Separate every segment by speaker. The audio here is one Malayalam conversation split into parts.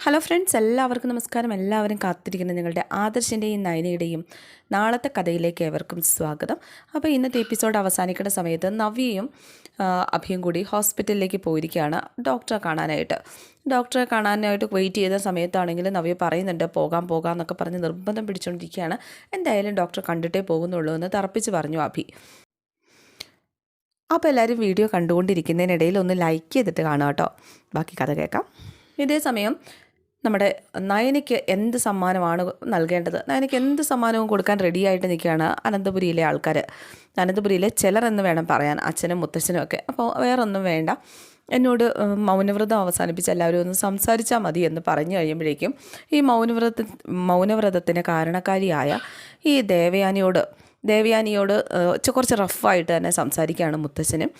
Speaker 1: ഹലോ ഫ്രണ്ട്സ് എല്ലാവർക്കും നമസ്കാരം. എല്ലാവരും കാത്തിരിക്കുന്ന നിങ്ങളുടെ ആദർശിന്റെയും നയനയുടെയും നാളത്തെ കഥയിലേക്ക് ഏവർക്കും സ്വാഗതം. അപ്പോൾ ഇന്നത്തെ എപ്പിസോഡ് അവസാനിക്കുന്ന സമയത്ത് നവ്യയും അഭിയും കൂടി ഹോസ്പിറ്റലിലേക്ക് പോയിരിക്കുകയാണ് ഡോക്ടറെ കാണാനായിട്ട്. ഡോക്ടറെ കാണാനായിട്ട് വെയിറ്റ് ചെയ്ത സമയത്താണെങ്കിൽ നവ്യ പറയുന്നുണ്ട് പോകാം പോകാം എന്നൊക്കെ പറഞ്ഞ് നിർബന്ധം പിടിച്ചുകൊണ്ടിരിക്കുകയാണ് എന്തായാലും ഡോക്ടറെ കണ്ടിട്ടേ പോകുന്നുള്ളൂ എന്ന് തറപ്പിച്ച് പറഞ്ഞു അഭി. അപ്പോൾ എല്ലാവരും വീഡിയോ കണ്ടുകൊണ്ടിരിക്കുന്നതിനിടയിൽ ഒന്ന് ലൈക്ക് ചെയ്തിട്ട് കാണാം കേട്ടോ. ബാക്കി കഥ കേൾക്കാം. ഇതേ സമയം നമ്മുടെ നയനയ്ക്ക് എന്ത് സമ്മാനമാണ് നൽകേണ്ടത്? നയനയ്ക്ക് എന്ത് സമ്മാനവും കൊടുക്കാൻ റെഡിയായിട്ട് നിൽക്കുകയാണ് അനന്തപുരിയിലെ ആൾക്കാർ അനന്തപുരിയിലെ ചിലർ എന്ന് വേണം പറയാൻ അച്ഛനും മുത്തച്ഛനും ഒക്കെ. അപ്പോൾ വേറൊന്നും വേണ്ട. എന്നോട് മൗനവ്രതം അവസാനിപ്പിച്ച് എല്ലാവരും ഒന്ന് സംസാരിച്ചാൽ മതി എന്ന് പറഞ്ഞു കഴിയുമ്പോഴേക്കും ഈ മൗനവ്രത മൗനവ്രതത്തിന് കാരണക്കാരിയായ ഈ ദേവയാനിയോട് ദേവയാനിയോട് കുറച്ച് റഫായിട്ട് തന്നെ സംസാരിക്കുകയാണ് മുത്തച്ഛനും.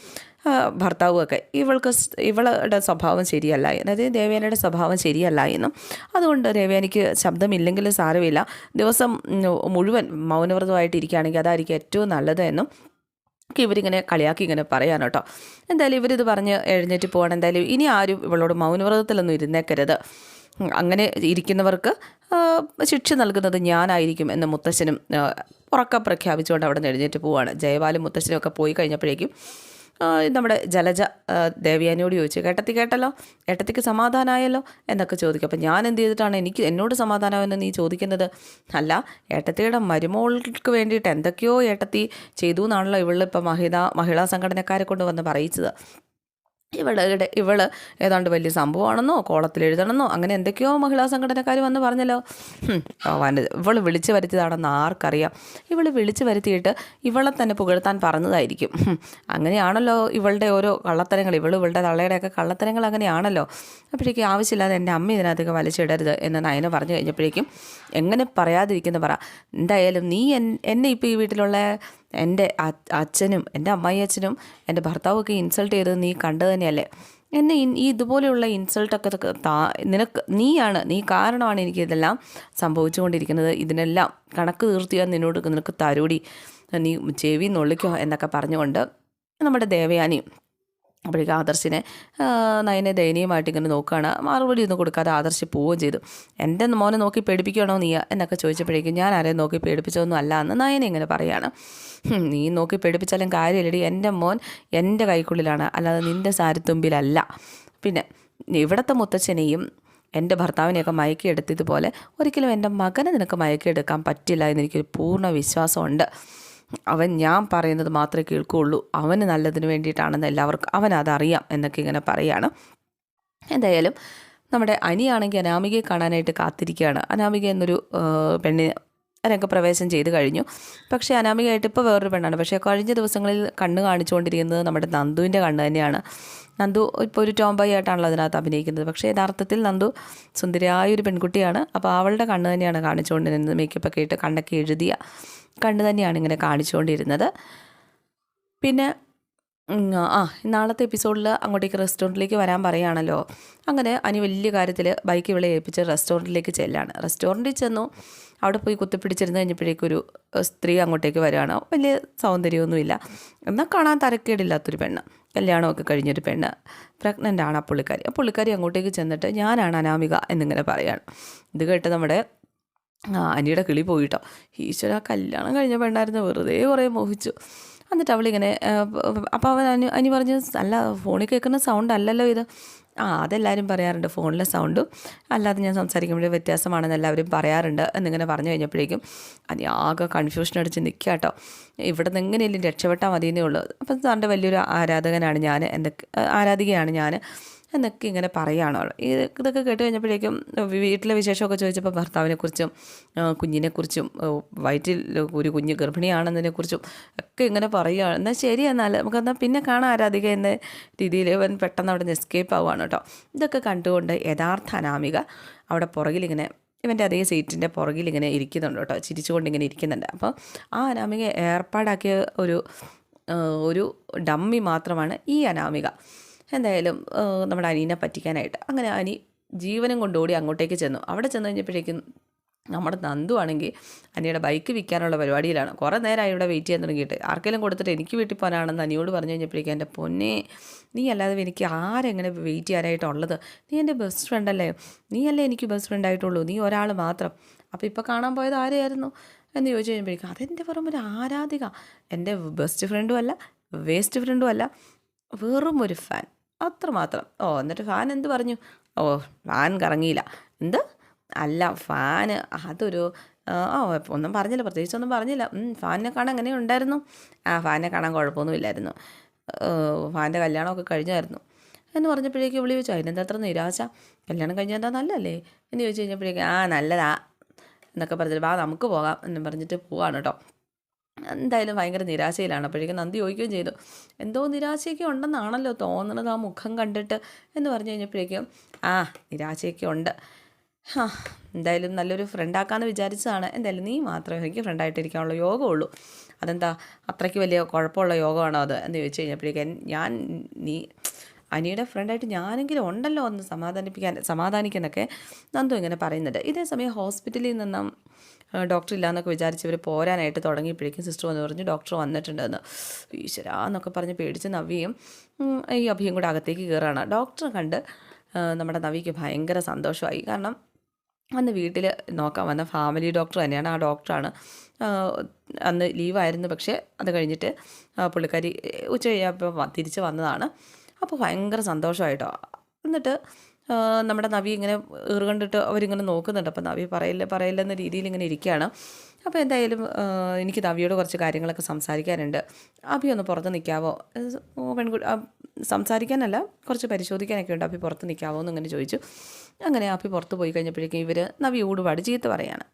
Speaker 1: ഭർത്താവും ഒക്കെ ഇവൾക്ക് ഇവളുടെ സ്വഭാവം ശരിയല്ല അതായത് ദേവയാനിയുടെ സ്വഭാവം ശരിയല്ല എന്നും. അതുകൊണ്ട് ദേവയാനിക്ക് ശബ്ദമില്ലെങ്കിലും സാരമില്ല. ദിവസം മുഴുവൻ മൗനവ്രതമായിട്ട് ഇരിക്കുകയാണെങ്കിൽ അതായിരിക്കും ഏറ്റവും നല്ലത് എന്നും ഒക്കെ ഇവരിങ്ങനെ കളിയാക്കി ഇങ്ങനെ പറയാൻ കേട്ടോ എന്തായാലും ഇവരിത് പറഞ്ഞ് എഴുന്നേറ്റ് പോകണം എന്തായാലും ഇനി ആരും ഇവളോട് മൗനവ്രതത്തിലൊന്നും ഇരുന്നേക്കരുത്. അങ്ങനെ ഇരിക്കുന്നവർക്ക് ശിക്ഷ നൽകുന്നത് ഞാനായിരിക്കും എന്ന് മുത്തശ്ശനും ഉറക്കം പ്രഖ്യാപിച്ചുകൊണ്ട് അവിടെ നിന്ന് എഴുന്നേറ്റ് പോവുകയാണ് ജയപാലും മുത്തശ്ശനും ഒക്കെ പോയി കഴിഞ്ഞപ്പോഴേക്കും നമ്മുടെ ജലജ ദേവിയാനിയോട് ചോദിച്ചു കേട്ടത്തി കേട്ടല്ലോ? ഏട്ടത്തിക്ക് സമാധാനമായല്ലോ എന്നൊക്കെ ചോദിക്കും. അപ്പം ഞാൻ എന്ത് ചെയ്തിട്ടാണ് എനിക്ക് എന്നോട് സമാധാനമെന്ന് നീ ചോദിക്കുന്നത്? അല്ല ഏട്ടത്തിയുടെ മരുമോൾക്ക് വേണ്ടിയിട്ട് എന്തൊക്കെയോ ഏട്ടത്തി ചെയ്തു എന്നാണല്ലോ ഇവളിപ്പോൾ മഹിത മഹിളാ സംഘടനക്കാരെ കൊണ്ട് വന്ന് പറയിച്ചത്. ഇവളുടെ ഇവൾ ഏതാണ്ട് വലിയ സംഭവമാണെന്നോ കോളത്തിൽ എഴുതണമെന്നോ അങ്ങനെ എന്തൊക്കെയോ മഹിളാ സംഘടനക്കാർ വന്ന് പറഞ്ഞല്ലോ. ഇവൾ വിളിച്ചു വരുത്തിയതാണെന്ന് ആർക്കറിയാം. ഇവൾ വിളിച്ചു വരുത്തിയിട്ട് ഇവളെ തന്നെ പുകഴ്ത്താൻ പറഞ്ഞതായിരിക്കും. അങ്ങനെയാണല്ലോ ഇവളുടെ ഓരോ കള്ളത്തരങ്ങൾ. ഇവൾ ഇവളുടെ തള്ളയുടെയൊക്കെ കള്ളത്തരങ്ങൾ അങ്ങനെയാണല്ലോ. അപ്പോഴേക്കും ആവശ്യമില്ലാതെ എന്റെ അമ്മ ഇതിനകത്തേക്ക് വലിച്ചിടരുത് എന്ന് നയന പറഞ്ഞു കഴിഞ്ഞപ്പോഴേക്കും എങ്ങനെ പറയാതിരിക്കുന്നു പറ. എന്തായാലും നീ എന്നെ ഇപ്പോൾ ഈ വീട്ടിലുള്ള എന്റെ അച്ഛനും എന്റെ അമ്മായി അച്ഛനും എന്റെ ഭർത്താവൊക്കെ ഇൻസൾട്ട് ചെയ്തത് നീ കണ്ടു തന്നെയല്ലേ? എന്നെ ഈ ഇതുപോലെയുള്ള ഇൻസൾട്ടൊക്കെ താ നിനക്ക് നീയാണ് നീ കാരണമാണ് എനിക്ക് ഇതെല്ലാം സംഭവിച്ചുകൊണ്ടിരിക്കുന്നത്. ഇതിനെല്ലാം കണക്ക് തീർത്തിയാൽ ഞാൻ നിന്നോട് നിനക്ക് തരൂടി. നീ ചെവി നൊള്ളിക്കോ എന്നൊക്കെ പറഞ്ഞുകൊണ്ട് നമ്മുടെ ദേവയാനിയും അപ്പോഴേക്കും ആദർശിനെ നയനെ ദയനീയമായിട്ട് ഇങ്ങനെ നോക്കുകയാണ്. മറുപടി ഒന്നും കൊടുക്കാതെ ആദർശ് പോവുകയും ചെയ്തു. എന്റെ മോനെ നോക്കി പേടിപ്പിക്കണോ നീ? എന്നൊക്കെ ചോദിച്ചപ്പോഴേക്കും ഞാൻ ആരെയും നോക്കി പേടിപ്പിച്ചതൊന്നും അല്ല എന്ന് നയനെ ഇങ്ങനെ പറയുകയാണ്. നീ നോക്കി പേടിപ്പിച്ചാലും കാര്യമില്ലടി. എന്റെ മോൻ എന്റെ കൈക്കുള്ളിലാണ്. അല്ലാതെ നിന്റെ സാരിത്തുമ്പിലല്ല. പിന്നെ ഇവിടുത്തെ മുത്തച്ഛനെയും എന്റെ ഭർത്താവിനെയൊക്കെ മയക്കിയെടുത്തതുപോലെ ഒരിക്കലും എന്റെ മകനെ നിനക്ക് മയക്കിയെടുക്കാൻ പറ്റില്ല എന്നെനിക്കൊരു പൂർണ വിശ്വാസമുണ്ട്. അവൻ ഞാൻ പറയുന്നത് മാത്രമേ കേൾക്കുകയുള്ളൂ. അവന് നല്ലതിന് വേണ്ടിയിട്ടാണെന്ന് എല്ലാവർക്കും അവൻ അതറിയാം എന്നൊക്കെ ഇങ്ങനെ പറയാണ്. എന്തായാലും നമ്മുടെ അനിയാണെങ്കിൽ അനാമികയെ കാണാനായിട്ട് കാത്തിരിക്കുകയാണ്. അനാമിക എന്നൊരു പെണ്ണിന് രംഗപ്രവേശം ചെയ്ത് കഴിഞ്ഞു. പക്ഷേ അനാമികയായിട്ട് ഇപ്പോൾ വേറൊരു പെണ്ണാണ്. പക്ഷേ കഴിഞ്ഞ ദിവസങ്ങളിൽ കണ്ണ് കാണിച്ചുകൊണ്ടിരിക്കുന്നത് നമ്മുടെ നന്ദുവിന്റെ കണ്ണ് തന്നെയാണ്. നന്ദു ഇപ്പോൾ ഒരു ടോംബായി ആയിട്ടാണല്ലോ അതിനകത്ത് അഭിനയിക്കുന്നത്. പക്ഷേ യഥാർത്ഥത്തിൽ നന്ദു സുന്ദരിയായ ഒരു പെൺകുട്ടിയാണ്. അപ്പോൾ അവളുടെ കണ്ണ് തന്നെയാണ് കാണിച്ചുകൊണ്ടിരുന്നത്. മേക്കപ്പൊക്കെ ഇട്ട് കണ്ണൊക്കെ എഴുതിയ. കണ്ണ് തന്നെയാണ് ഇങ്ങനെ കാണിച്ചുകൊണ്ടിരുന്നത്. പിന്നെ ആ നാളത്തെ എപ്പിസോഡിൽ അങ്ങോട്ടേക്ക് റെസ്റ്റോറന്റിലേക്ക് വരാൻ പറയുകയാണല്ലോ. അങ്ങനെ അനി വലിയ കാര്യത്തിൽ ബൈക്ക് ഇവളെ ഏൽപ്പിച്ച് റെസ്റ്റോറന്റിലേക്ക് ചെല്ലാണ്. റെസ്റ്റോറന്റിൽ ചെന്നു. അവിടെ പോയി കുത്തിപ്പിടിച്ചിരുന്ന് കഴിഞ്ഞപ്പോഴേക്കൊരു സ്ത്രീ അങ്ങോട്ടേക്ക് വരികയാണ്. വലിയ സൗന്ദര്യമൊന്നുമില്ല. എന്നാൽ കാണാൻ തരക്കേടില്ലാത്തൊരു പെണ്ണ്. കല്യാണമൊക്കെ കഴിഞ്ഞൊരു പെണ്ണ്. പ്രഗ്നന്റ് ആണ് ആ പുള്ളിക്കാരി. ആ പുള്ളിക്കാരി അങ്ങോട്ടേക്ക് ചെന്നിട്ട് ഞാനാണ് അനാമിക എന്നിങ്ങനെ പറയുകയാണ് ഇത് കേട്ട് നമ്മുടെ ആ അനിയുടെ കിളി പോയിട്ടോ. ഈശ്വര കല്യാണം കഴിഞ്ഞ പെണ്ണായിരുന്നു വെറുതെ കുറേ മോഹിച്ചു. എന്നിട്ട് അവളിങ്ങനെ അപ്പോൾ അവൻ അനി അനി പറഞ്ഞു അല്ല ഫോണിൽ കേൾക്കുന്ന സൗണ്ട് അല്ലല്ലോ ഇത്. ആ അതെല്ലാവരും പറയാറുണ്ട്. ഫോണിലെ സൗണ്ടും അല്ലാതെ ഞാൻ സംസാരിക്കുമ്പോഴും വ്യത്യാസമാണെന്ന് എല്ലാവരും പറയാറുണ്ട്. എന്നിങ്ങനെ പറഞ്ഞു കഴിഞ്ഞപ്പോഴേക്കും അത് ആകെ കൺഫ്യൂഷൻ അടിച്ച് നിൽക്കുക കേട്ടോ ഇവിടെ നിന്ന് എങ്ങനെയെങ്കിലും രക്ഷപ്പെട്ടാൽ മതിയെന്നേ ഉള്ളൂ. അപ്പം സാറിന്റെ വലിയൊരു ആരാധകനാണ് ഞാൻ. എന്റെ ആരാധികയാണ് ഞാൻ എന്നൊക്കെ ഇങ്ങനെ പറയുകയാണ്. ഇതൊക്കെ കേട്ട് കഴിഞ്ഞപ്പോഴേക്കും വീട്ടിലെ വിശേഷമൊക്കെ ചോദിച്ചപ്പോൾ ഭർത്താവിനെക്കുറിച്ചും കുഞ്ഞിനെക്കുറിച്ചും വയറ്റിൽ ഒരു കുഞ്ഞ് ഗർഭിണിയാണെന്നതിനെക്കുറിച്ചും ഒക്കെ ഇങ്ങനെ പറയുകയാണ്. എന്നാൽ ശരി എന്നാൽ നമുക്കെന്നാൽ പിന്നെ കാണാൻ ആരാധിക എന്ന രീതിയിൽ പെട്ടെന്ന് അവിടെ നിന്ന് എസ്കേപ്പ് ആവുകയാണ് കേട്ടോ. ഇതൊക്കെ കണ്ടുകൊണ്ട് യഥാർത്ഥ അനാമിക അവിടെ പുറകിലിങ്ങനെ ഇവന്റെ അതേ സീറ്റിന്റെ പുറകിൽ ഇങ്ങനെ ഇരിക്കുന്നുണ്ട് കേട്ടോ. ചിരിച്ചുകൊണ്ട് ഇങ്ങനെ ഇരിക്കുന്നുണ്ട്. അപ്പോൾ ആ അനാമിക ഏർപ്പാടാക്കിയ ഒരു ഒരു ഡമ്മി മാത്രമാണ് ഈ അനാമിക. എന്തായാലും നമ്മുടെ അനീനെ പറ്റിക്കാനായിട്ട്. അങ്ങനെ അനി ജീവനും കൊണ്ടോടി അങ്ങോട്ടേക്ക് ചെന്നു. അവിടെ ചെന്ന് കഴിഞ്ഞപ്പോഴേക്കും നമ്മുടെ നന്ദു ആണെങ്കിൽ അനിയുടെ ബൈക്ക് വിൽക്കാനുള്ള പരിപാടിയിലാണ്. കുറേ നേരമായി ഇവിടെ വെയിറ്റ് ചെയ്യാൻ തുടങ്ങിയിട്ട്. ആർക്കെങ്കിലും കൊടുത്തിട്ട് എനിക്ക് വീട്ടിൽ പോകാനാണെന്ന് അനിയോട് പറഞ്ഞു കഴിഞ്ഞപ്പോഴേക്കും എന്റെ പൊന്നെ നീ അല്ലാതെ എനിക്ക് ആരെങ്ങനെ വെയിറ്റ് ചെയ്യാനായിട്ടുള്ളത്? നീ എന്റെ ബെസ്റ്റ് ഫ്രണ്ട് അല്ലേ? നീ അല്ലേ എനിക്ക് ബെസ്റ്റ് ഫ്രണ്ട് ആയിട്ടുള്ളൂ. നീ ഒരാൾ മാത്രം. അപ്പോൾ ഇപ്പോൾ കാണാൻ പോയത് ആരെയായിരുന്നു? എന്ന് ചോദിച്ചു കഴിയുമ്പോഴേക്കും അതെന്റെ വെറും ഒരു ആരാധിക. എന്റെ ബെസ്റ്റ് ഫ്രണ്ടും അല്ല വേസ്റ്റ് ഫ്രണ്ടും അല്ല. വെറും ഒരു ഫാൻ അത്രമാത്രം. ഓ എന്നിട്ട് ഫാൻ എന്ത് പറഞ്ഞു? ഓ ഫാൻ കറങ്ങിയില്ല. എന്ത്? അല്ല ഫാന് അതൊരു ഓ, ഒന്നും പറഞ്ഞില്ല പ്രത്യേകിച്ചൊന്നും പറഞ്ഞില്ല. ഫാനിനെ കാണാൻ എങ്ങനെ ഉണ്ടായിരുന്നു. ആ ഫാനിനെ കാണാൻ കുഴപ്പമൊന്നുമില്ലായിരുന്നു. ഫാന്റെ കല്യാണമൊക്കെ കഴിഞ്ഞായിരുന്നു. എന്ന് പറഞ്ഞപ്പോഴേക്കും വിളി ചോദിച്ചു അതിനെന്താ അത്ര നിരാശ? കല്യാണം കഴിഞ്ഞാൽ എന്താ നല്ലല്ലേ എന്ന് ചോദിച്ചു കഴിഞ്ഞപ്പോഴേക്കും ആ നല്ലതാ എന്നൊക്കെ പറഞ്ഞിട്ട് വാ നമുക്ക് പോകാം എന്ന് പറഞ്ഞിട്ട് പോവാണ് കേട്ടോ എന്തായാലും ഭയങ്കര നിരാശയിലാണ്. അപ്പോഴേക്കും നന്ദി ചോദിക്കുകയും ചെയ്തു. എന്തോ നിരാശയൊക്കെ ഉണ്ടെന്നാണല്ലോ തോന്നുന്നത് ആ മുഖം കണ്ടിട്ട് എന്ന് പറഞ്ഞു കഴിഞ്ഞപ്പോഴേക്കും ആ നിരാശയൊക്കെ ഉണ്ട്. ഹാ എന്തായാലും നല്ലൊരു ഫ്രണ്ടാക്കാമെന്ന് വിചാരിച്ചതാണ്. എന്തായാലും നീ മാത്രമേ എനിക്ക് ഫ്രണ്ടായിട്ടിരിക്കാനുള്ള യോഗമുള്ളൂ. അതെന്താ അത്രയ്ക്ക് വലിയ കുഴപ്പമുള്ള യോഗമാണോ അത്? എന്ന് ചോദിച്ചു കഴിഞ്ഞപ്പോഴേക്കും ഞാൻ നീ അനിയുടെ ഫ്രണ്ടായിട്ട് ഞാനെങ്കിലും ഉണ്ടല്ലോ ഒന്ന് സമാധാനിപ്പിക്കാൻ സമാധാനിക്കാനൊക്കെ നന്ദു ഇങ്ങനെ പറയുന്നുണ്ട്. ഇതേ സമയം ഹോസ്പിറ്റലിൽ നിന്നും ഡോക്ടർ ഇല്ലയെന്നൊക്കെ വിചാരിച്ച് ഇവർ പോരാനായിട്ട് തുടങ്ങിയപ്പോഴേക്കും സിസ്റ്റർ വന്ന് പറഞ്ഞു ഡോക്ടർ വന്നിട്ടുണ്ടെന്ന്. ഈശ്വര എന്നൊക്കെ പറഞ്ഞ് പേടിച്ച് നവിയും ഈ അഭിയും കൂടെ അകത്തേക്ക് കയറുകയാണ് ഡോക്ടറെ കണ്ട് നമ്മുടെ നവിക്ക് ഭയങ്കര സന്തോഷമായി. കാരണം അന്ന് വീട്ടിൽ നോക്കാൻ വന്ന ഫാമിലി ഡോക്ടർ തന്നെയാണ്. ആ ഡോക്ടറാണ് അന്ന് ലീവായിരുന്നു പക്ഷേ അത് കഴിഞ്ഞിട്ട് പുള്ളിക്കാരി ഉച്ച കഴിഞ്ഞപ്പോൾ തിരിച്ച് വന്നതാണ്. അപ്പോൾ ഭയങ്കര സന്തോഷമായിട്ടോ എന്നിട്ട് നമ്മുടെ നവി ഇങ്ങനെ ഏറുകണ്ടിട്ട് അവരിങ്ങനെ നോക്കുന്നുണ്ട്. അപ്പോൾ നവി പറയില്ല പറയില്ല എന്ന രീതിയിൽ ഇങ്ങനെ ഇരിക്കുകയാണ് അപ്പോൾ എന്തായാലും എനിക്ക് നവിയോട് കുറച്ച് കാര്യങ്ങളൊക്കെ സംസാരിക്കാനുണ്ട്. അഭി ഒന്ന് പുറത്ത് നിൽക്കാവോ? പെൺകുട്ടി സംസാരിക്കാനല്ല കുറച്ച് പരിശോധിക്കാനൊക്കെ ഉണ്ട്. അഭി പുറത്ത് നിൽക്കാവോ എന്നിങ്ങനെ ചോദിച്ചു. അങ്ങനെ അഭി പുറത്ത് പോയി കഴിഞ്ഞപ്പോഴേക്കും ഇവർ നവിയോട് ഊടുപാട് ചീത്ത പറയാണ്.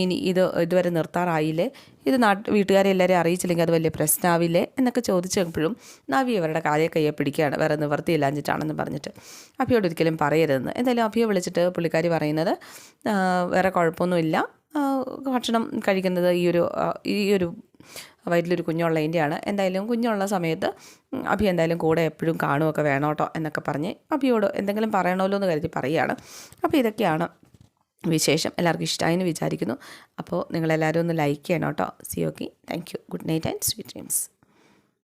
Speaker 1: ഇനി ഇത് ഇതുവരെ നിർത്താറായില്ലേ? ഇത് നാട്ട് വീട്ടുകാരെ എല്ലാവരെയും അറിയിച്ചില്ലെങ്കിൽ അത് വലിയ പ്രശ്നമാവില്ലേ എന്നൊക്കെ ചോദിച്ചപ്പോഴും നവി അവരുടെ കാലയെ കയ്യെ പിടിക്കുകയാണ്. വേറെ നിവർത്തിയില്ലാഞ്ഞിട്ടാണെന്ന് പറഞ്ഞിട്ട്. അഭിയോട് ഒരിക്കലും പറയരുതെന്ന്. എന്തായാലും അഭിയെ വിളിച്ചിട്ട് പുള്ളിക്കാരി പറയുന്നത് വേറെ കുഴപ്പമൊന്നുമില്ല. ഭക്ഷണം കഴിക്കുന്നത് ഈ ഒരു ഈ ഒരു വയറ്റിലൊരു കുഞ്ഞുള്ളതിന്റെയാണ്. എന്തായാലും കുഞ്ഞുള്ള സമയത്ത് അഭി എന്തായാലും കൂടെ എപ്പോഴും കാണുമൊക്കെ വേണം കേട്ടോ എന്നൊക്കെ പറഞ്ഞ് അഭിയോട് എന്തെങ്കിലും പറയണമല്ലോ എന്ന് കരുതി പറയുകയാണ്. അപ്പോൾ ഇതൊക്കെയാണ് വിശേഷം. എല്ലാവർക്കും ഇഷ്ടമായി എന്ന് വിചാരിക്കുന്നു. അപ്പോൾ നിങ്ങളെല്ലാവരും ഒന്ന് ലൈക്ക് ചെയ്യണം കേട്ടോ. See okay thank you good night and sweet dreams